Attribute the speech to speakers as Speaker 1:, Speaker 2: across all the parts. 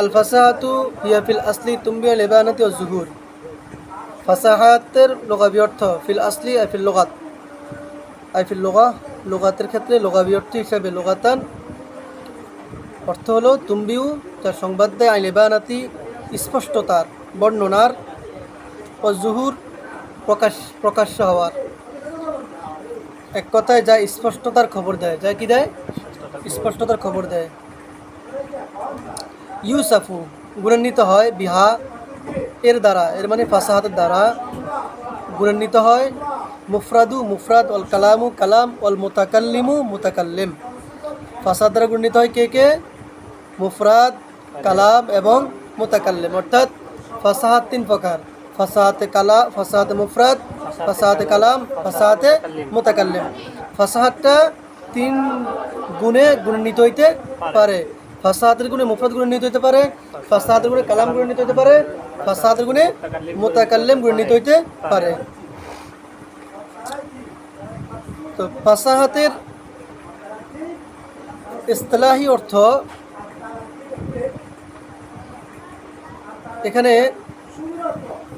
Speaker 1: আল ফাসাহাতু হিয়া feel আসলি তুম্বিয়া লেবানাতি ও জুহুর ফাসাহাতের লোগাবি অর্থ ফিল আসলি আই ফিল লোগাত আই ফিল লোগা লোগাতের ক্ষেত্রে লোগাবি অর্থ হিসাবে লোগাতান অর্থ হলো তুম্বিউ যার সংবাদ দেয় আই লেবানাতি স্পষ্টতার, বর্ণনার ও জুহুর প্রকাশ, প্রকাশ্য হওয়ার। এক কথায় যা স্পষ্টতার খবর দেয়, যা কি দেয়? স্পষ্টতার খবর দেয়। ইউসাফু গুণান্বিত হয় বিহা এর দ্বারা, এর মানে ফাসাহাতের দ্বারা। গুণান্বিত হয় মুফরাদু, মুফরাদ অল কালামু, কালাম অল মোতাকাল্লিমু, মোতাকাল্লিম। ফাসাদ দ্বারা গুণিত হয় কে কে? মুফরাদ, কালাম এবং মোতাকাল্লিম। অর্থাৎ ফাসাহাত তিন প্রকার। ফাসাহাতে কালা, ফাসাহাতে মুফরাদ, ফাসাহাতে কালাম, ফাসাহাতে মোতাকাল্লিম। ফাসাহাতটা তিন গুণে গুণান্বিত হইতে পারে। ফাসাহাতের গুণে মুফরাদ গুণান্বিত হইতে পারে ফাসাহাতের গুণে কালাম গুণান্বিত হইতে পারে ফাসাহাতের গুণে মোতাকাল্লিম গুণান্বিত হইতে পারে। তো ফাসাহাতের ইস্তেলাহি অর্থ এখানে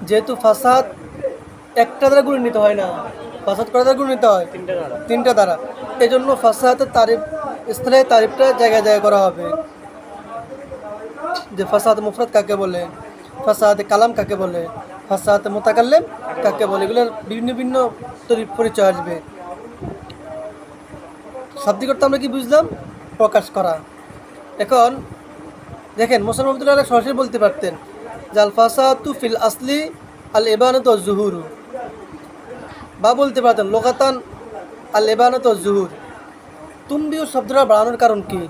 Speaker 1: যেহেতু ফাসাদ একটা দ্বারা গুণে নিতে হয় না, ফাসাদ কটা দ্বারা গুণে নিতে হয়? তিনটা দ্বারা। এই জন্য ফাসাহাতের তারিফ, ইস্তেলাহি তারিফটা জায়গায় জায়গায় করা হবে। যে ফাসাদ মুফরত কাকে বলে, ফাসাদ কালাম কাকে বলে, ফাসাদ মোতাকাল্লেম কাকে বলে এগুলোর বিভিন্ন ভিন্ন পরিচয় আসবে। শাব্দিক অর্থ আমরা কি বুঝলাম? প্রকাশ করা। এখন দেখেন মোসান রহমতুল্লাহ সরাসরি বলতে পারতেন, যে আল ফাসাতু ফিল আসলি আল এবানত জুহুরু বা বলতে পারতেন, লোকাতান আল এবানত জুহুর তুম্বিও শব্দটা বাড়ানোর কারণ কি?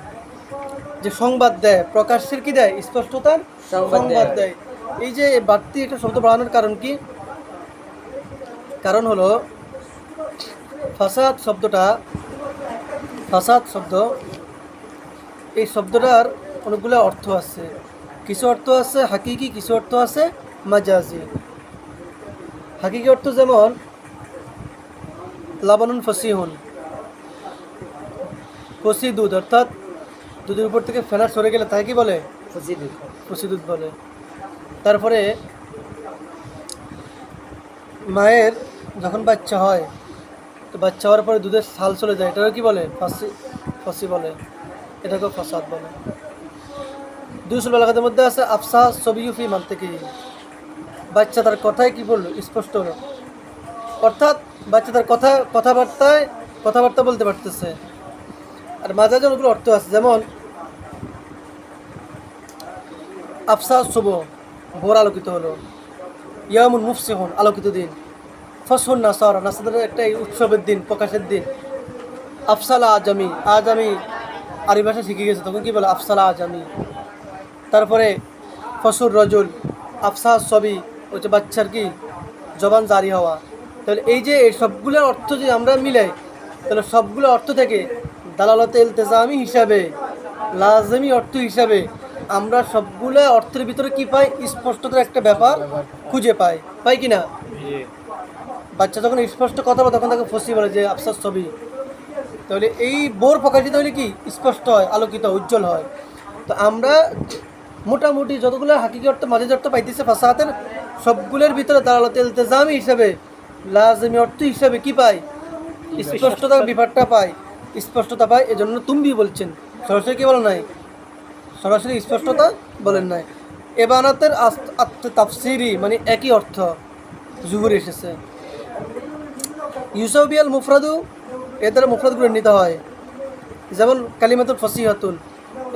Speaker 1: যে সংবাদ দেয় প্রকাশের কি দেয়? স্পষ্টতার
Speaker 2: সংবাদ
Speaker 1: সংবাদ দেয়। এই যে বাড়তি একটা শব্দ বাড়ানোর কারণ কি? কারণ হলো ফাসাদ শব্দটা ফাসাদ শব্দ এই শব্দটার অনেকগুলো অর্থ আছে। কিছু অর্থ আছে হাকিকি কিছু অর্থ আছে মাজাজি। হাকিকি অর্থ যেমন লাবানুন ফসিহুন ফসি দুধ অর্থাৎ দুধের উপর থেকে ফেনা সরে গেলে তাকে কি বলে? ফসি দুধ বলে। তারপরে মায়ের যখন বাচ্চা হয় তো বাচ্চা হওয়ার পরে দুধের ছাল চলে যায় এটাকে কি বলে? ফাঁসি ফাঁসি বলে। এটাকেও ফাসাদ বলে। দুইশো এলাকাদের মধ্যে আছে আফসা সবিউফি মানতে কি বাচ্চা তার কথায় কি বলল? স্পষ্ট হলো। অর্থাৎ বাচ্চা তার কথা কথাবার্তায় কথাবার্তা বলতে পারতেছে। আর মাঝে মাঝে অনেকগুলো অর্থ আছে যেমন আফসা শুভ ভোর আলোকিত হলো। ইয়ামুন মুফসিহন, আলোকিত দিন। ফসহুন নাসর নাসাদের একটা উৎসবের দিন, প্রকাশের দিন। আফসালা আজামি আজ আমি আরবি ভাষা শিখে গেছে, তখন কী বলে? আফসালা আজামি। তারপরে ফসুর রজুল আফসা ছবি হচ্ছে বাচ্চার কি? জবান জারি হওয়া। তাহলে এই যে এই সবগুলোর অর্থ যদি আমরা মিলাই তাহলে সবগুলো অর্থ থেকে দালালতে ইলতেজামি হিসাবে, লাজমি অর্থ হিসাবে আমরা সবগুলো অর্থের ভিতরে কি পাই? স্পষ্টতার একটা ব্যাপার খুঁজে পাই। পাই কি না? বাচ্চা যখন স্পষ্ট কথা বলে তখন তাকে ফসি বলে যে আফসার ছবি। তাহলে এই বোর প্রকাশিত হলে কি? স্পষ্ট হয় আলোকিত উজ্জ্বল হয়। তো আমরা মোটামুটি যতগুলো হাকিকি অর্থ মাঝে অর্থ পাইতেছে ফাসাহাতের সবগুলোর ভিতরে দাঁড়াল তেলতেজামি হিসাবে লাজমি অর্থ হিসাবে কি পাই? স্পষ্টতার বিভাগটা পাই। স্পষ্টতা পাই এজন্য তুমি বলছেন। সরাসরি কি বলেন নাই? সরাসরি স্পষ্টতা বলেন নাই। এবানাতের তাফসিরি মানে একই অর্থ। জুহুর এসেছে। ইউসবিয়াল মুফরাদু এর দ্বারা মুফরাদগুলো নিতে হয়। যেমন কালিমাতুল ফসিহাতুন।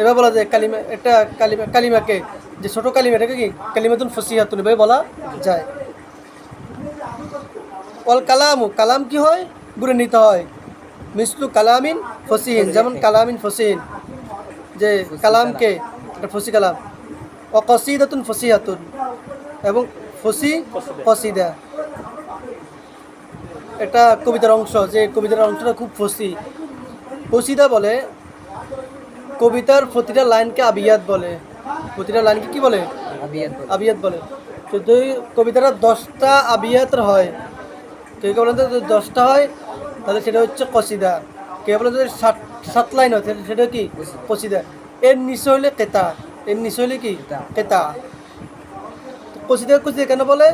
Speaker 1: এবার বলা যায় কালিমা এটা কালিমা কালিমাকে যে ছোট কালিমা, এটাকে কি কালিমাতুল ফসিহাতুন এভাবে বলা যায়। অল কালামু, কালাম কি হয়? গুণে নিতে হয়। মিসলু কালামিন ফসিহিন, যেমন কালামিন ফসিহিন। যে কালামকে ফসি কালাম। ও কসিদাতুন ফসিহাতুন এবং ফসি কসিদা। এটা কবিতার অংশ যে কবিতার অংশটা খুব ফসি। ফসিদা বলে কবিতার প্রতিটা লাইনকে আবিয়াত বলে। প্রতিটা লাইনকে কি বলে? আবিয়াত বলে। যদি কবিতাটা দশটা আবিয়াতের হয় কেউ কেউ বলেন যদি দশটা হয় তাহলে সেটা হচ্ছে কসিদা। কেউ বলেন যদি সাত সাত লাইন হয় সেটা কি? কসিদা এর নিচে হইলে কেতা। এর নিচে হলে কি? কেতা। কচিদা কচিদা কেন বলে?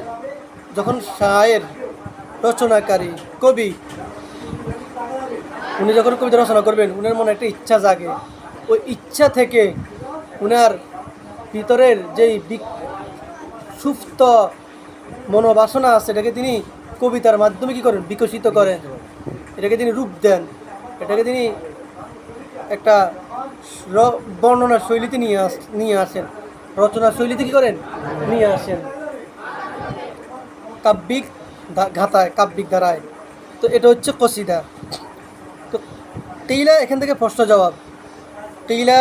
Speaker 1: যখন শায়ের রচনাকারী কবি উনি যখন কবিতা রচনা করবেন উনার মনে একটা ইচ্ছা জাগে। ওই ইচ্ছা থেকে উনার ভিতরের যেই সুপ্ত মনোবাসনা আছে এটাকে তিনি কবিতার মাধ্যমে কি করেন? বিকশিত করেন। এটাকে তিনি রূপ দেন। এটাকে তিনি একটা বর্ণনা শৈলীতে নিয়ে আস, নিয়ে আসেন। রচনা শৈলীতে কী করেন? নিয়ে আসেন। কাব্যিক ঘাতায়, কাব্যিক ধারায়। তো এটা হচ্ছে কসিদা। তো টেইলা এখান থেকে প্রশ্ন জবাব। টেইলা,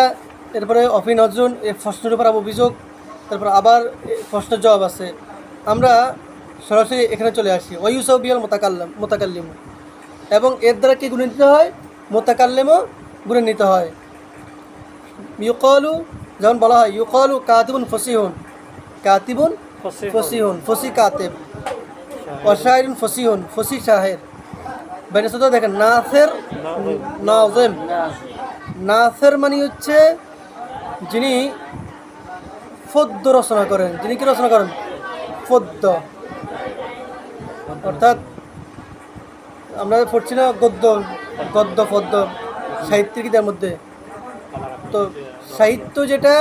Speaker 1: এরপরে অফি নজরুল এই প্রশ্নের উপর আবার অভিযোগ, তারপর আবার প্রশ্নের জবাব আছে। আমরা সরাসরি এখানে চলে আসি। ওয়ুসাউ বিয়াল মোতাকাল্লাম, মোতাকাল্লিম। এবং এর দ্বারা কি গুণে নিতে হয়? মোতাকাল্লেমও গুণে নিতে হয়। ইউকলু যেমন বলা হয় ইউকলু কাতিবুন ফসিহুন। কাতিবুন ফসিহুন। ফসি কাতেব। অশায়রুন ফসিহুন ফসি শাহের। শুধু দেখেন নাসের নাজেম। নাসের মানে হচ্ছে যিনি ফদ্য রচনা করেন। যিনি কি রচনা করেন? ফদ্য অর্থাৎ আমরা পড়ছি না গদ্য গদ্য, পদ্য, সাহিত্যিকদের মধ্যে। তো সাহিত্য যেটা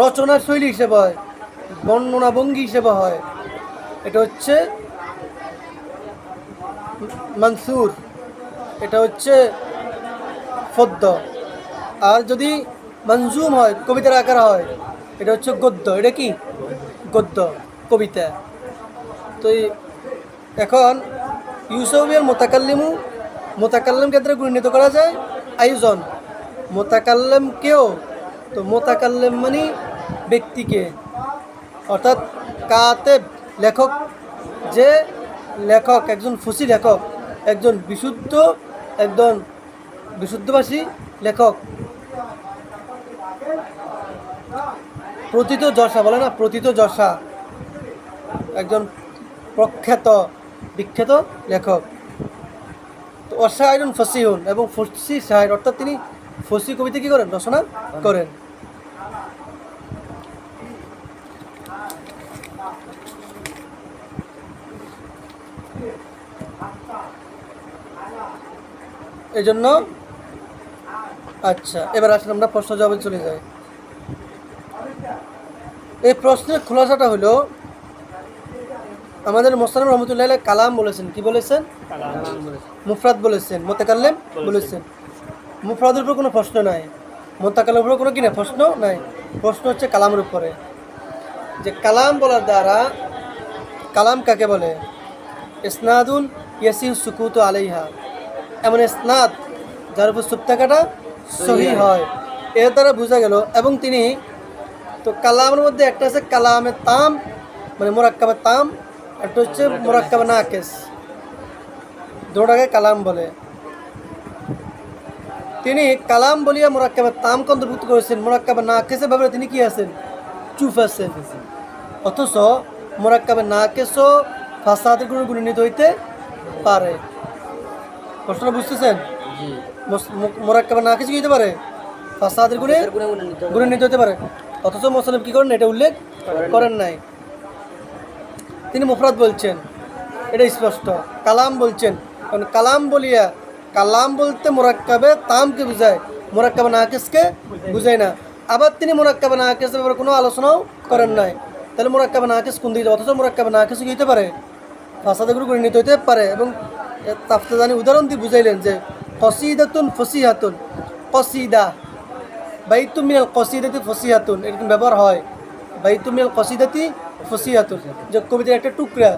Speaker 1: রচনার শৈলী হিসেবে হয় বর্ণনা ভঙ্গি হিসেবে হয়, এটা হচ্ছে মানসুর, এটা হচ্ছে ফদ্য আর যদি মঞ্জুম হয়, কবিতার আকার হয়, এটা হচ্ছে গদ্য। এটা কি? গদ্য, কবিতা। তো এখন ইউসফিয়ার মোতাকাল্লিমু মোতাকাল্লিমকে ক্ষেত্রে গুণিত করা যায়, আয়োজন। মোতাকাল্লেমকেও তো মোতাকাল্লেম মানে ব্যক্তিকে। অর্থাৎ কাতেব, লেখক, যে লেখক, একজন ফুসি লেখক, একজন বিশুদ্ধ, একজন বিশুদ্ধভাষী লেখক। প্রথিত যশা, বলে না? প্রথিত যশা। একজন প্রখ্যাত বিখ্যাত লেখক। তো অসায়রন ফসিহুন এবং ফসি সাহের অর্থাৎ তিনি ফসি কবিতা কী করেন? রচনা করেন। এই জন্য আচ্ছা এবার আসলে আমরা প্রশ্ন জবাবে চলে যাই। এই প্রশ্নের খোলাসাটা হলো আমাদের মোস্তানাম রহমতুল্লাহ কালাম বলেছেন। কি বলেছেন? মুফরাদ বলেছেন মোতাকাল্লেম বলেছেন। মুফরাদের উপর কোনো প্রশ্ন নাই। মোতাকাল্লের উপর কোনো কি না প্রশ্ন নাই। প্রশ্ন হচ্ছে কালামের উপরে। যে কালাম বলার দ্বারা কালাম কাকে বলে? ইসনাদুন ইয়াসি সুকুত আলাইহা। এমন ইসনাদ যার উপর সুপ থাকাটা সহি হয়। এর দ্বারা বোঝা গেল এবং তিনি তো কালামের মধ্যে একটা আছে কালামে তাম মানে মোরাক্কাবে তাম একটা হচ্ছে মোরাক্কাবে নাকেস। দুটাকে কালাম বলে। তিনি কালাম বলিয়া মোরাক্কাবে তামকে অন্তর্ভুক্ত করেছেন। মোরাক্কাবে নাকেসে ভাবে তিনি কি আছেন? চুপ আছেন অথচ মোরাক্কাবে নাকেসও ফাসাদের গুণে গুণিত হইতে পারে। প্রশ্নটা বুঝতেছেন? মোরাক্কাবে নাকেস কি হইতে পারে? ফাসাদের গুণে গুণে নিতে হতে পারে। অথচ মোসালিম কি করেন? এটা উল্লেখ করেন নাই। তিনি মুফরাদ বলছেন। এটা স্পষ্ট। কালাম বলছেন। কারণ কালাম বলিয়া, কালাম বলতে মোরাক্কাবে তামকে বুঝায়। মোরাক্কাবে নাকিসকে বুঝায় না। আবার তিনি মোরাক্কাবে নাকিসের ব্যাপারে কোনো আলোচনাও করেন নাই। তাহলে মোরাক্কাবে নাকিস কোন দিকে? অথচ মোরাক্কাবে নাকিস কি হইতে পারে? ফাসাদগুলো গণিত হইতে পারে। এবং তাফতাদানি উদাহরণ দিয়ে বুঝাইলেন যে, কসিদাতুন ফসিহাতুন। কসিদা। বাইতু মিনাল কসিদাতি ফসিহাতুন। এরকম ব্যবহার হয়। বাইতু মিনাল কসিদাতি ফসিহাতুন যে কবিতার একটা টুকরা।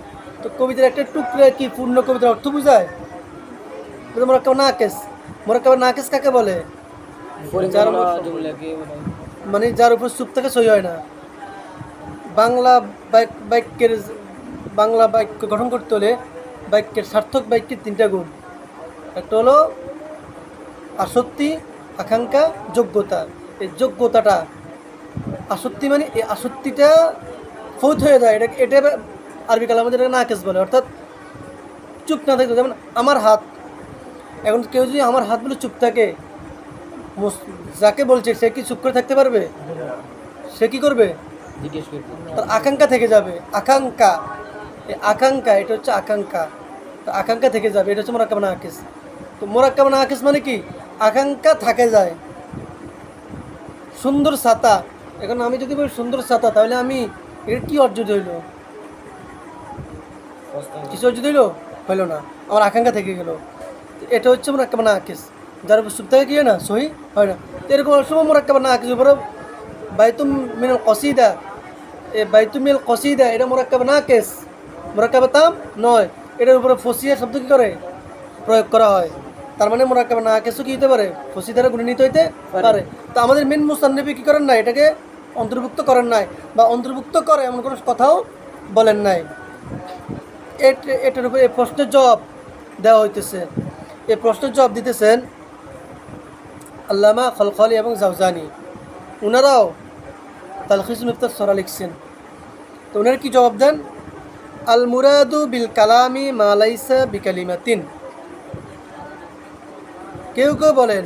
Speaker 1: তো কবিতার একটা টুকরা কি পূর্ণ কবিতার অর্থ বোঝায়? মোরাক্কাব নাকেস। মোরাক্কাব নাকেস কাকে বলে? যার মানে যার উপর চুপ থেকে সই হয় না। বাংলা বাক্য বাক্যের বাংলা বাক্য গঠন করতে হলে বাক্যের সার্থক বাক্যের তিনটা গুণ। একটা হলো আসক্তি আকাঙ্ক্ষা যোগ্যতা। এই যোগ্যতাটা আসক্তি মানে এই আসক্তিটা ফৌত হয়ে যায় এটা এটা আরবি কালাম আমাদের এটা নাকেস বলে অর্থাৎ চুপ না থাকতে যেমন আমার হাত এখন কেউ যদি আমার হাত বলে চুপ থাকে যাকে বলছে সে কি চুপ করে থাকতে পারবে? সে কি করবে? তার আকাঙ্ক্ষা থেকে যাবে। আকাঙ্ক্ষা। এই আকাঙ্ক্ষা এটা হচ্ছে আকাঙ্ক্ষা। তো আকাঙ্ক্ষা থেকে যাবে এটা হচ্ছে মোরাক্কাব না আকিস তো মোরাক্কাব না আকিস মানে কি? আকাঙ্ক্ষা থাকে যায়। সুন্দর ছাতা। এখন আমি যদি বলি সুন্দর ছাতা তাহলে আমি এর কি অর্জন হইল? কিছু অর্জন হইল? হইল না। আমার আকাঙ্ক্ষা থেকে গেল। এটা হচ্ছে মোরাক্কাব না আকিস যার উপর কি হয় না? সহি? হয় না। এরকম সময় মোরাক্কাব না আকিস উপরে বাইতুম মিনাল কসিদা। এ বাইতুমিল কসিদা এটা মোরাক্কাব না কেস মোরাক্কাব তাম? নয়। এটার উপরে ফসিয়া শব্দ কি করে? প্রয়োগ করা হয়। তার মানে মোরাক্কাব না কেসও কি হতে পারে? ফসি দ্বারা গুণিত হইতে পারে। তো আমাদের মেন মুসান্নবী কি করেন না? এটাকে অন্তর্ভুক্ত করেন নাই বা অন্তর্ভুক্ত করে এমন কোনো কথাও বলেন নাই। এট- এটার উপরে এই প্রশ্নের জবাব দেওয়া হইতেছে। এই প্রশ্নের জবাব দিতেছেন আল্লামা খলখলি এবং জাউজানি ওনারাও তালখিস মুফতার সরা লিখছেন। তো ওনারা কি জবাব দেন? আল মুরাদু বিল কালামি মালাইসা বিকালিমাতিন। কেউ কেউ বলেন,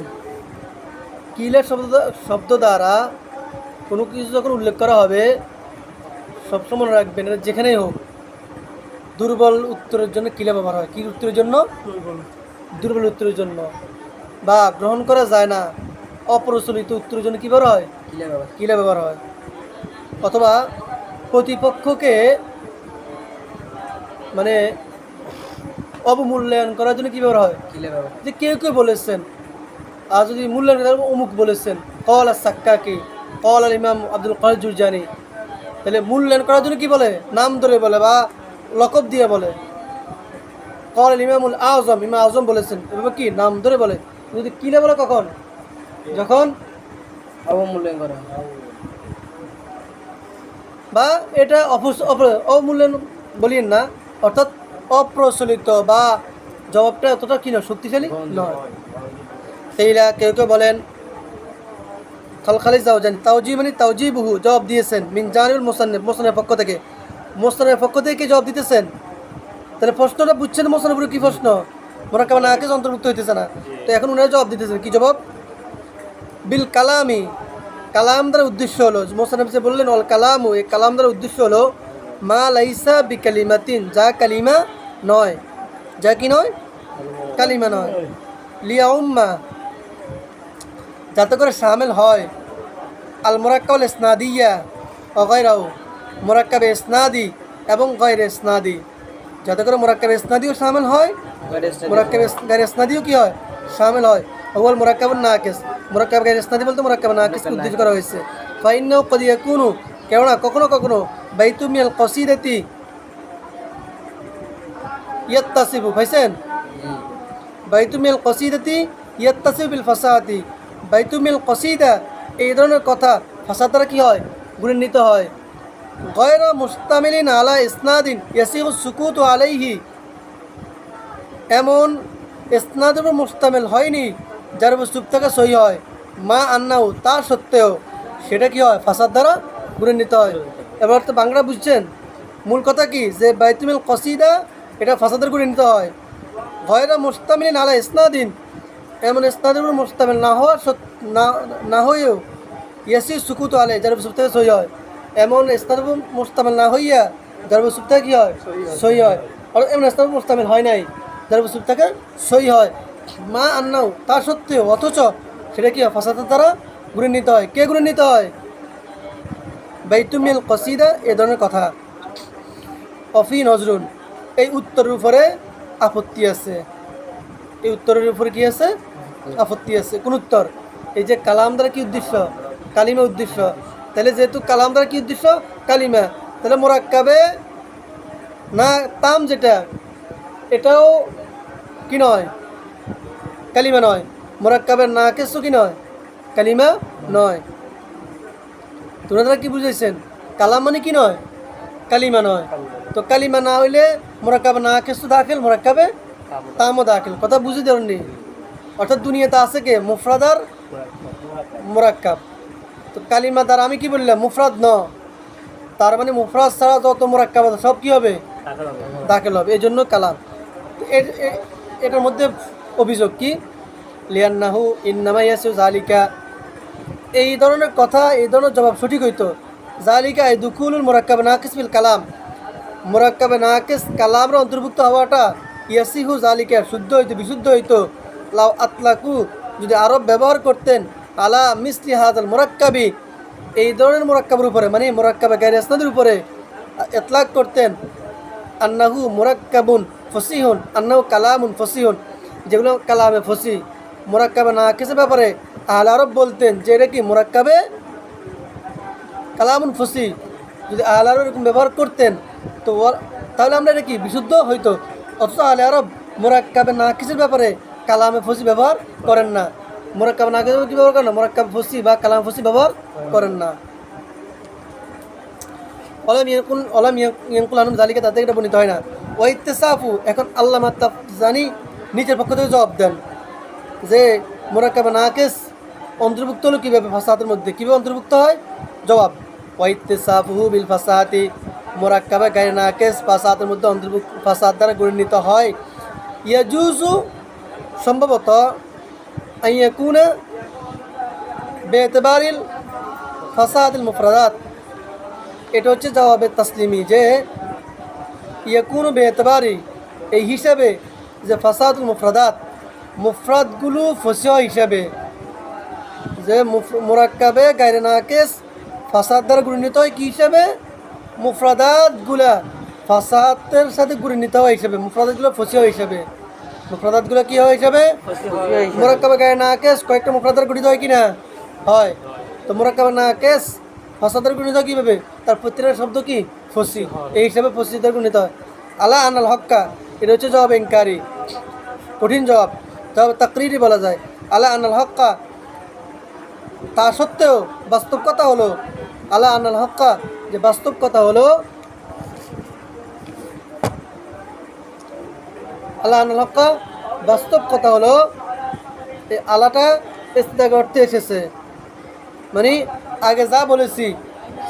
Speaker 1: কিলের শব্দ শব্দ দ্বারা কোনো কিছু যখন উল্লেখ করা হবে সবসময় মনে রাখবেন এটা যেখানেই হোক দুর্বল উত্তরের জন্য কিলা ব্যবহার হয়? কী উত্তরের জন্য? দুর্বল। উত্তরের জন্য। বা গ্রহণ করা যায় না অপ্রচলিত উত্তরের জন্য কী ব্যবহার হয়?
Speaker 2: কিলা
Speaker 1: ব্যবহার হয়? অথবা প্রতিপক্ষকে মানে অবমূল্যায়ন করার জন্য কী ব্যবহার হয়? যে কেউ কেউ বলেছেন আর যদি মূল্যায়ন অমুক বলেছেন কল আর সাক্কাকে কল আল ইমাম আব্দুল কাদের জুরজানি তাহলে মূল্যায়ন করার জন্য কি বলে? নাম ধরে বলে বা লকব দিয়ে বলে। কল আল ইমামুল আজম ইমাম আজম বলেছেন। এভাবে কি? নাম ধরে বলে। যদি কিলে বলে কখন? যখন?
Speaker 2: অবমূল্যায়ন করা।
Speaker 1: বা এটা অমূল্যায়ন বলিয়েন না। অর্থাৎ অপ্রচলিত বা জবাবটা এতটা কি নয়? শক্তিশালী নয়। সেইলা কেউ কেউ বলেন খালখালি জাওজান তাওজি মানে তাওজি বহু জবাব দিয়েছেন মিন জানিউল মোসান্নেফ মোসানের পক্ষ থেকে। মোসানের পক্ষ থেকে কি জবাব দিতেছেন? তাহলে প্রশ্নটা বুঝছেন মোসানের উপরে কি প্রশ্ন? মোরা কেমন আগে অন্তর্ভুক্ত হইতেছে না। তো এখন ওনারা জবাব দিতেছেন, কি জবাব? বিল কালামি। কালাম দ্বারা উদ্দেশ্য হলো মোসানব সে বললেন অল কালামু, এই কালাম দ্বারা উদ্দেশ্য হলো, মা লাইসা বি কালিমাতিন যা কালিমা নয়। যা কি নয়? কালিমা নয়। লিয়া উম্মা। যাতে করে সামিল হয়। আল মোরাক্কাল ইসনাদিয়া অগৈরাও মোরাক্কাবে ইসনাদি এবং গৈর ইসনাদি। যাতে করে মোরাক্কাবে ইসনাদিও সামিল হয় মুরাক্কাব গায়ের ইসনাদিও কি হয়? সামিল হয়। আউয়াল মুরাক্কাবুন নাকিস। মুরাক্কাব গায়ের ইসনাদি বলতে মুরাক্কাব নাকিস উদ্দেশ্য করা হয়েছে। ফাইন্নাও কদ ইয়াকুনু কেননা কখনো কখনো বাইতু মিনাল কসিদাতি ইয়াত্তাসিবু ভাইছেন? বাইতু মিনাল কসিদাতি বিল ফাসাহাতি বাইতু মিনাল কসিদা, এই ধরনের কথা ফাসাদ দ্বারা কি হয়? গুণান্বিত হয়। গয়রা মুস্তামিলিন আলা ইসনাদিন ইয়াসিগু সুকুতু আলাইহি। এমন স্নাদের উপর মুস্তামেল হয়নি, যার উপর চুপ থাকা সহি হয়। মা আন্নাও তা সত্ত্বেও সেটা কি হয়? ফাসাদ দ্বারা গুণে নিতে হয়। এবার তো বাংলা বুঝছেন? মূল কথা কি? যে বাইতুমিল কসিদা, এটা ফাসাদের গুণে নিতে হয়। ভয়রা মুস্তামিল নালা ইসনাদিন এমন ইসনাদের উপর মুস্তামিল না হওয়ার না হয়েও ইয়াসি সুকুত আলে যার থেকে সহি হয়। এমন ইসনাদের উপর মুস্তামিল না হইয়া যার থেকে কি হয়? সহি হয়। আর এমন ইসনাদের উপর মুস্তামিল হয় নাই যার থাকে সহি হয়। মা আন্নাও তা সত্ত্বেও অথচ সেটা কি হয়? ফাসাদের দ্বারা নিতে হয়। কে নিতে হয়? বাইতুমিল কসিদা এ ধরনের কথা। অফি নজরুল এই উত্তরের উপরে আপত্তি আছে। এই উত্তরের উপরে কি আছে? আপত্তি আছে। কোন উত্তর? এই যে কালাম দ্বারা কি উদ্দেশ্য? কালিমা উদ্দেশ্য। তাহলে যেহেতু কালাম দ্বারা কি উদ্দেশ্য? কালিমা। তাহলে মোরাক্কাবে না তাম যেটা, এটাও কি নয়? কালিমা নয়। মোরাক্কাবের না কেসও কি নয়? কালিমা নয়। তোমরা কি বুঝেছেন কালাম মানে কি নয়? কালিমা নয়। তো কালিমা না হইলে মোরাক্কাবে না কেসু দাখিল, মোরাক্কাবে তামও দাখিল। কথা বুঝে দেননি অর্থাৎ দুনিয়াতে আছে কে? মুফরাদার মোরাক্কাব। তো কালিমা দ্বারা আমি কি বললাম? মুফরাদ ন। তার মানে মুফরাদ ছাড়া যত মোরাক্কাব আছে, সব কি হবে? দাখিল হবে। এই জন্য কালাম এটার মধ্যে অভিযোগ কি? লিয়ান্নাহু ইন্নামা ইয়াসু জালিকা এই ধরনের কথা, এই ধরনের জবাব সঠিক হইতো। জালিকা এই দুকুলুল মোরাক্কাব নাকিস বিল কালাম। মোরাক্কাবে নাকিস কালামের অন্তর্ভুক্ত হওয়াটা ইয়াসিহু জালিকা শুদ্ধ হইতো বিশুদ্ধ হইতো। লাউ আতলাকু, যদি আরব ব্যবহার করতেন, আলা মিসলি হাজাল মোরাক্কাবি, এই ধরনের মোরাক্কাবের উপরে মানে মোরাক্কাবে গাইর আসনাদের উপরে, এতলাক করতেন, আন্নাহু মোরাক্কাবুন ফসিহুন, আন্নাহু কালামুন ফসিহুন, যেগুলো কালামে ফসি, মোরাক্কাবে না কিছু ব্যাপারে, আহলে আরব বলতেন যে এটা কি মোরাক্কাবে? কালামুন ফসি, যদি আহলে আরব এরকম ব্যবহার করতেন, তো তাহলে আমরা এটা কি, বিশুদ্ধ হইতো? অথচ আহলে আরব মোরাক্কাবে না কিছুর ব্যাপারে কালামে ফসি ব্যবহার করেন না। মোরাক্কাবে না কি ব্যবহার করেন না? মোরাক্কাব, ফসি বা কালাম, ফসি ব্যবহার করেন না। অলাম ইয়াকুল অলাম ইয়াকুল আনুম জালিকা তাতে এটা বর্ণিত হয় না। ওই ইত্তেসাফু, এখন আল্লাহ মাত্তাফ জানি, নিজের পক্ষ থেকে জবাব দেন। যে মোরাক্কাবে নাকেস অন্তর্ভুক্ত হলো কীভাবে? ফাসাহাতের মধ্যে। কীভাবে অন্তর্ভুক্ত হয়? জবাব ওয়াইত্তেসাফুহু বিল ফাসাহাতি মোরাক্কাবে গায়ে নাকেস ফাসাহাতের মধ্যে অন্তর্ভুক্ত ফাসাহাত দ্বারা গণিত হয়। ইয়াজুজু সম্ভবত আইয়াকুনা বেতবারিল ফাসাহাতিল মুফরাদাত। এটা হচ্ছে জবাবে তাসলিমি যে ইয়াকুন বেতবারি এই হিসাবে যে ফাসাদুল মুফরাদাত, মুফরাদগুলো ফসিয়া হিসাবে যে মুরাক্কাবে গাইরে নাকেস ফাসাদ দ্বারা গুণিত হয় কী হিসাবে? মুফরাদাতগুলা ফাসাদের সাথে গুণিত হয় হিসাবে, মুফরাদাতগুলো ফসিয়া হিসাবে। মুফরাদাতগুলো কী হয় হিসাবে? মোরাক্কাবে গায়ে নাকেস কয়েকটা মুফরাদার গঠিত হয় কি না হয়। তো মোরাক্কাবে নাকেস ফাসাদের গুণিত হয় কীভাবে? তার প্রত্যেকটা শব্দ কি? ফসি। এই হিসাবে ফসিদের গুণিত হয়। আলা আনাল হক্কা, এটা হচ্ছে জবাব ইনকারি কঠিন জবাব। জবাব তাকরিরই বলা যায়। আলা আনাল হক্কা, তা সত্ত্বেও বাস্তব কথা হলো, আলা আনাল হক্কা, যে বাস্তব কথা হলো আল্লাহ হক্কা বাস্তব কথা হলো, এই আলাটা ইস্তেক অর্থে এসেছে। মানে আগে যা বলেছি,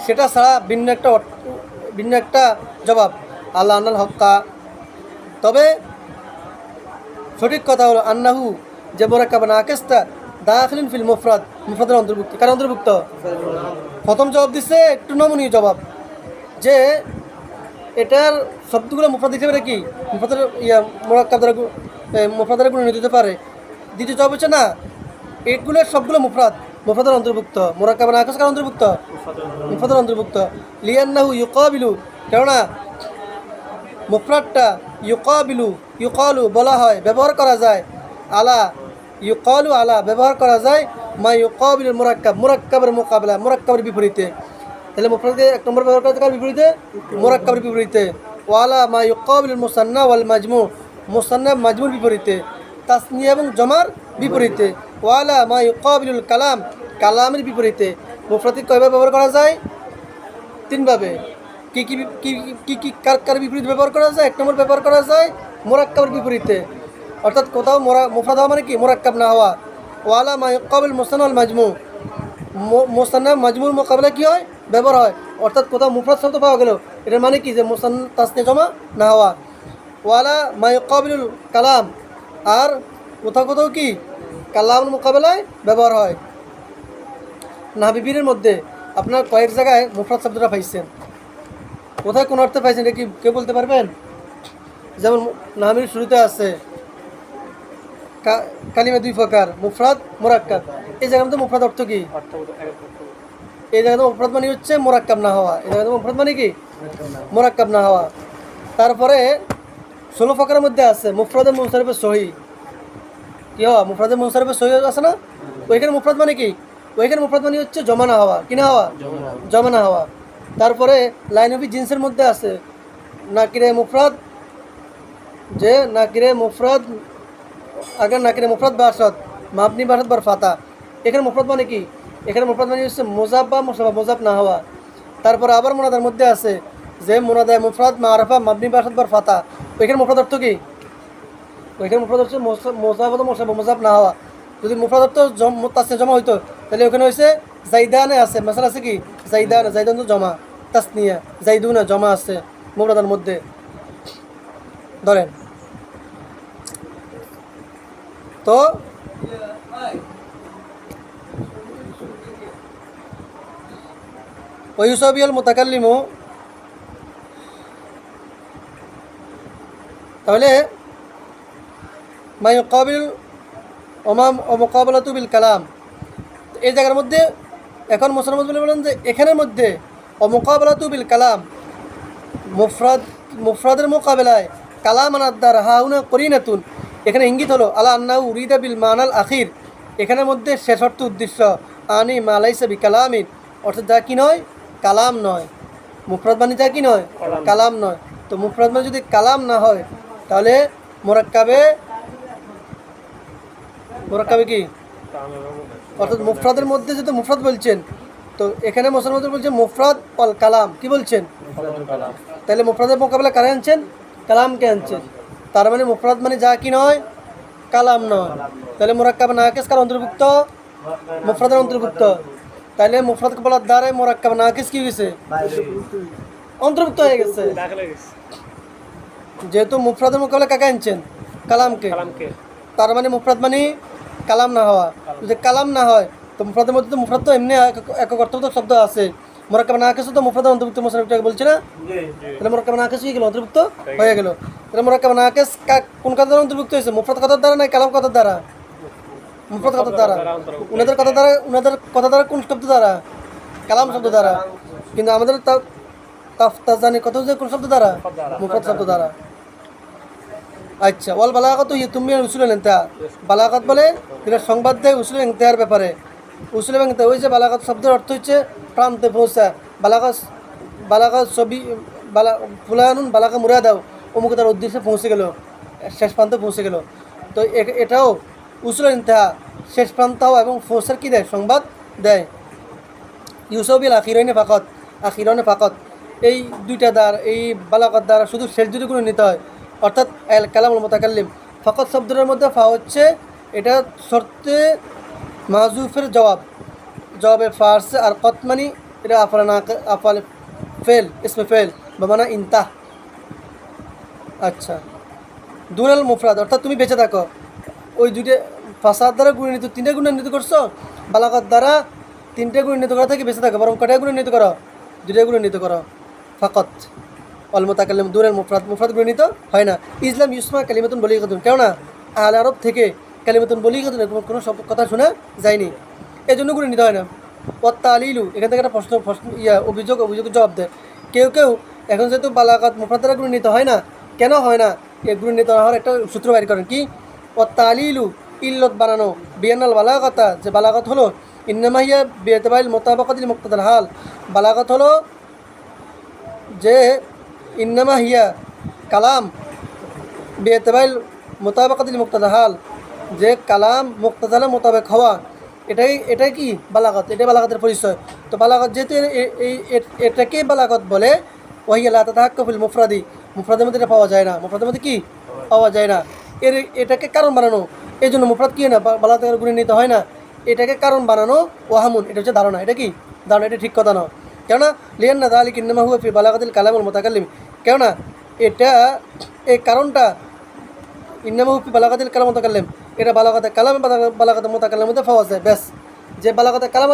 Speaker 1: সেটা ছাড়া ভিন্ন একটা ভিন্ন একটা জবাব। আল্লাহ আনাল হক্কা। তবে সঠিক কথা হলো, আন্নাহু যে মোরাক্কাব নাকেসটা দাখিলিন ফিল মুফরাদ, মুফরাদের অন্তর্ভুক্ত। কার অন্তর্ভুক্ত? প্রথম জবাব দিচ্ছে একটু নমনীয় জবাব। যে এটার শব্দগুলো মুফরাদ হিসেবে কি মুফরাদের ইয়া মোরাক্কাব দ্বারা গু- এ, মুফরাদ দ্বারা গুণিত হতে পারে। দ্বিতীয় জবাব হচ্ছে না। এগুলোর সবগুলো মুফরাদ মুফরাদের অন্তর্ভুক্ত। মোরাক্কাব নাকেস কার অন্তর্ভুক্ত? মুফরাদের অন্তর্ভুক্ত। লিয়ান্নাহু ইউকাবিলু কেননা মুফরাদটা ইউকাবিলু ইউকালু বলা হয় ব্যবহার করা যায়। আলা ইউকালু আলা ব্যবহার করা যায়। মা ইউকাবিল মুরাক্কাব মোরাক্কাবের মোকাবেলা মোরাক্কাবের বিপরীতে। তাহলে মুফরাদকে এক নম্বর ব্যবহার করা যায় কার বিপরীতে? মুরাক্কাবের বিপরীতে। ওয়ালা মা ইউকাবিল মুসান্না ওয়াল মাজমু। মুসান্না, মাজমুর বিপরীতে। তাসনিয়া এবং জমার বিপরীতে। ওয়ালা মা ইউকাবিলুল কালাম, কালামের বিপরীতে। মুফরাদকে কয়ভাবে ব্যবহার করা যায়? তিনভাবে। কি কি কি কি কি কার কার বিপরীত ব্যবহার করা যায়? এক নম্বর ব্যবহার করা যায় মোরাক্কাবের বিপরীতে। অর্থাৎ কোথাও মোরা মুফরাদ হওয়া মানে কি? মোরাক্কাব না হওয়া। ওয়ালা মা ইউকাবিল মোসানাল মাজমু। মোসান্না মাজমুর মোকাবেলা কি হয়? ব্যবহার হয়। অর্থাৎ কোথাও মুফরাদ শব্দ পাওয়া গেল। এটার মানে কি? যে মোসান তাসনে জমা না হওয়া। ওয়ালা মা ইউকাবিলুল কালাম। আর কোথাও কোথাও কি? কালাম মোকাবেলায় ব্যবহার হয়। নাবিবিরের মধ্যে। আপনার কয়েক জায়গায় মুফরাদ শব্দটা পাইছেন। কোথায় কোন অর্থে পাইছেন? এটা কি কে বলতে পারবেন? যেমন নাহামির শুরুতে আছে। কালিমা দুই প্রকার, মুফরাদ, মোরাক্কাব। এই মধ্যে মুফরাদ অর্থ কি? এই জায়গাতে মুফরাদ মানে হচ্ছে মোরাক্কাব না হওয়া। এই জায়গাতে মুফরাদ মানে কি? মোরাক্কাব না হওয়া। তারপরে ষোলো প্রকারের মধ্যে আছে, মুফরাদে মুসারিফের সহি। কি হওয়া? মুফরাদে মুসারিফের সহি আছে না? ওইখানে মুফরাদ মানে কি? ওইখানে মুফরাদ মানে হচ্ছে জমা না হওয়া। কি না হওয়া? জমা না হওয়া। তারপরে লাইন লাইনবি জিন্সের মধ্যে আছে, নাকিরে মুফরাদ, যে নাকিরে মুফরাদ আগে নাকিরে মুফরাদ বাসদ মাবনি বাসদ বার ফাতা। এখানে মুফরাদ মানে কি? এখানে মুফরাদ মানে হচ্ছে মোজাব বা মোসাবা মোজাব না হওয়া। তারপরে আবার মোনাদার মধ্যে আছে যে মোনাদায় মুফরাদ মারাফা মাবনি বাসদ বার ফাতা। ওইখানে মুফরাদ অর্থ কি? ওইখানে মুফরাদ হচ্ছে মোজাব মোসাবা মোজাব না হওয়া। যদি মুফরাদ অর্থ জম তাসনে জমা হইতো, তাহলে ওখানে হয়েছে জাইদানে আছে। মেসাল আছে কি? জাইদান জাইদান তো জমা। তাসনিয়া, জাইদুনা জমা আছে মুফরাদার মধ্যে। ধরেন। তো ওয়ুসাবিয়াল মোতাকাল্লিমু। তাহলে মাই কবিল ওমাম ও মোকাবলাতু বিল কালাম। এই জায়গার মধ্যে এখন মুসলমান বলে বলেন যে এখানের মধ্যে ও মোকাবলাতু বিল কালাম মুফরাদ মুফরাদের মোকাবেলায় কালাম আনার দ্বার হাউনা করিনাতুন এখানে ইঙ্গিত হলো আলা আন্না উরিদা বিল মানাল আখির। এখানের মধ্যে শেষ অর্থ উদ্দেশ্য আনি মালাইসা বি কালামিন অর্থাৎ যা কি নয় কালাম নয়। মুফরাদ মানে যা কি নয় কালাম। নয়। তো মুফরাদ মানে যদি কালাম না হয় তাহলে মোরাক্কাবে মোরাক্কাবে কি? অর্থাৎ মুফরাদের মধ্যে যেহেতু মুফরাদ বলছেন তো এখানে মুসলমান বলছেন মুফরাদ অল কালাম। কি বলছেন? তাহলে মুফরাদের মোকাবেলা কারে আনছেন? কালামকে আনছেন। তার মানে মুফরাদ মানে যা কি নয় কালাম নয় তাহলে মোরাক্কাব নাকিস কার অন্তর্ভুক্ত মুফরাদের অন্তর্ভুক্ত তাহলে মুফরাদ বলার দ্বারা মোরাক্কাব নাকিস কি হয়েছে অন্তর্ভুক্ত হয়ে গেছে যেহেতু মুফরাদের মোকাবেলা কাকে আনছেন কালামকে তার মানে মুফরাদ মানে কালাম না হওয়া যদি কালাম না হয় তো মুফরাদের মধ্যে তো মুফরাদ তো এমনি এক- একক অর্থবোধক শব্দ আছে মোরাক্কাব না তো মুফরাদের অন্তর্ভুক্ত মোসাফিরটাকে বলছে না? তাহলে মোরাক্কাব না আকাশ হয়ে গেল? অন্তর্ভুক্ত হয়ে গেল। তাহলে মোরাক্কাব না আকাশ কা- কোন কথার অন্তর্ভুক্ত হয়েছে? মুফরাদ কথার দ্বারা না কালাম কথার দ্বারা? মুফরাদ কথার দ্বারা। উনাদের কথা দ্বারা উনাদের কথা দ্বারা কোন শব্দ দ্বারা? কালাম শব্দ দ্বারা। কিন্তু আমাদের তা- তাফ তাজানি কথা হচ্ছে কোন শব্দ দ্বারা? মুফরাদ শব্দ দ্বারা। আচ্ছা ওয়াল বালাগত ইয়ে তুমি উসুলেন এনতা বালাগত বলে যেটা সংবাদ দেয় উসুল এনতেহার ব্যাপারে। উসুল এবং যে বালাগত শব্দের অর্থ হচ্ছে প্রান্তে পৌঁছা। বালাগত বালাগত ছবি, বালা ফুলানুন বালাকা মুরা দাও অমুক তার উদ্দেশ্যে পৌঁছে গেল, শেষ প্রান্তে পৌঁছে গেল। তো এটাও উসুল ইন্তেহা, শেষ প্রান্ত এবং পৌঁছার কী দেয়? সংবাদ দেয়। ইউসবিল আখিরাইনে ফাকত আখিরানে ফাকত। এই দুইটা দ্বার, এই বালাকত দ্বারা শুধু শেষ দুটো গুণ নিতে হয়, অর্থাৎ কালামুল মোতাকাল্লিম। ফাকত শব্দের মধ্যে ফা হচ্ছে, এটা শর্তে মাজুফের জবাব। জবাবে ফার্সে আর কত মানি এটা আফাল না আফাল ফেল, ইসমে ফেল, বামানা ইন্তাহ আচ্ছা। দুনাল মুফরাদ, অর্থাৎ তুমি বেঁচে থাকো। ওই দুইটা ফাসাদ দ্বারা গুণিত তিনটে গুণান্বিত করছ? বালাকাত দ্বারা তিনটে গুণিত করা থেকে বেঁচে থাকো, বরং কটায় গুণান্বিত করো? দুইটা গুণান্বিত করো। ফাকত। অল মোতাকাল্লিম দুরের মুফরাদ মুফরাদ গুণিত হয় না। ইসলাম ইউসমা কালিমাতুন বলি কেননা আল আরব থেকে কালিমাতুন বলি খাতুন এরকম কোনো সব কথা শোনা যায়নি। এই জন্য নিতে হয় না। পত্তা আলিলু এখান থেকে একটা প্রশ্ন প্রশ্ন ইয়া, অভিযোগ অভিযোগ জবাব দেয়। কেউ কেউ, এখন যেহেতু বালাকাত মুফরাদ দ্বারা নিতে হয় না, কেন হয় না? এই গুণিত না হওয়ার একটা সূত্র বাইর করেন। কি? পত্তা আলিলু ইল্লত বানানো বিয়ানাল বালাগতা, যে বালাগত হলো ইন্নামাহিয়া বেতবাইল মোতাবাকাতিল মুক্তাদাল হাল। বালাগত হলো যে ইন্নামা হিয়া কালাম বেতবাইল মোতাবাকাতিল মুক্তাদা হাল। যে কালাম মুক্তাদালে মোতাবেক হওয়া, এটাই এটাই কি বালাগত? এটাই বালাগতের পরিচয়। তো বালাগত যেহেতু এটাকে বালাগত বলে, ওহিয়া লাতাহাক্কফিল মুফরাদি। মুফরাদের মধ্যে এটা পাওয়া যায় না। মুফরাদের মধ্যে কি পাওয়া যায় না? এর, এটাকে কারণ বানানো। এই জন্য মুফরাদ কী না? বালাগতের গুণে নিতে হয় না। এটাকে কারণ বানানো ওয়াহামুন। এটা হচ্ছে ধারণা। এটা কি? ধারণা। এটা ঠিক কথা না। কেননা লিয়ান না দালিক ইন্নামা হুয়া ফি বালাগাতিল কালামুল মোতাকাল্লিম। কেননা, এটা, এই কারণটা ইন্নামা হুফি বালাগাতিল কালাম মোতাকাল্লিম। এটা বালাগাতে কালামে, বালাগাতে মোতাকাল্লিমের মধ্যে পাওয়া যায়, ব্যাস। যে বালাগাতে কালাম,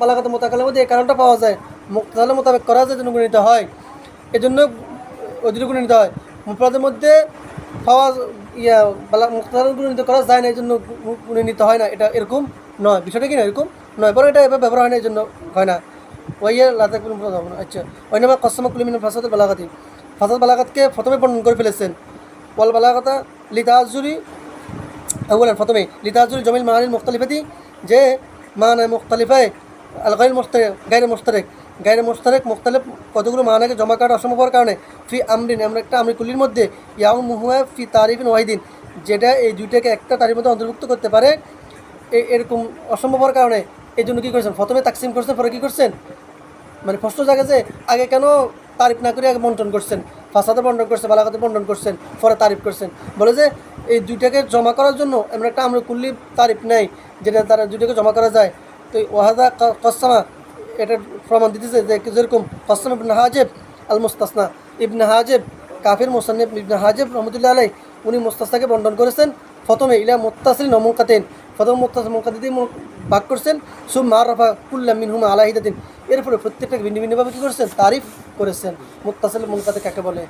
Speaker 1: বালাগাতে মোতাকাল্লিমের মধ্যে এই কারণটা পাওয়া যায় মুক্তালের মোতাবেক করা যায় জন্য গুণিত হয়। এই জন্য গুণিত হয়। মুফরাদের মধ্যে পাওয়া ইয়া, বালা মুক্তালের গুণিত করা যায় না, এই জন্য গুণিত হয় না। এটা এরকম নয়। বিষয়টা কি না? এরকম নয়। বরং এটা এবার ব্যবহার হয় না, এই জন্য হয় না। ওয়াইয়া লাতাকুল আচ্ছা। ওইনামা কসমা কুলিমিন ফাসাদ বালাগাতি। ফাসাদ বালাগাতকে প্রথমে বর্ণন করে ফেলেছেন। ওয়াল বালাগাতা লিতাজুরি أولا فاطمي لتعذر جميع المعاني المختلفة যে মানা মুখতালিফায় আল গাইর মুশতারিক গাইর মুশতারিক গাইর মুশতারিক মুখতালিফ কতগুলো মানাকে জমা করা অসম্ভব হওয়ার কারণে ফি আমরিন আমরা একটা আমরি কুলির মধ্যে ইয়াউম মুহুয়া ফি তারিফিন ওয়াহিদিন যেটা এই দুইটাকে একটা তারির মধ্যে অন্তর্ভুক্ত করতে পারে এ- এরকম অসম্ভব হওয়ার কারণে এই জন্য কী করছেন প্রথমে তাকসিম করছেন পরে কী করছেন মানে প্রশ্ন জাগে যে আগে কেন তারিফ না করে আগে বন্টন করছেন ফাসাদে বন্টন করছেন বালাকাতে বন্টন করছেন পরে তারিফ করছেন বলে যে এই দুইটাকে জমা করার জন্য এমন একটা আমরা কুল্লি তারিফ নেই, যেটা তারা দুইটাকে জমা করা যায়। তো ওয়াহাদা ক- কসামা এটা প্রমাণ দিতেছে যে যেরকম কসাম ইবনে হাজেব আল মুস্তাসনা ইবনে হাজেব কাফির মোসান্নিব ইবনে হাজেব রহমতুল্লাহ আলাই উনি মুস্তাসনাকে বন্টন করেছেন। প্রথমে ইলা মুত্তাসিল নমুকাতেন প্রথম মোত্তাসিল মুনকাদি দিয়ে ভাগ করছেন সুম মার রফা কুল্লা মিনহুমা আলাহিদাদিন এরপরে প্রত্যেকটাকে ভিন্ন ভিন্নভাবে কী করেছেন? তারিফ করেছেন। মুত্তাসিল মুনকাদি কাকে বলে?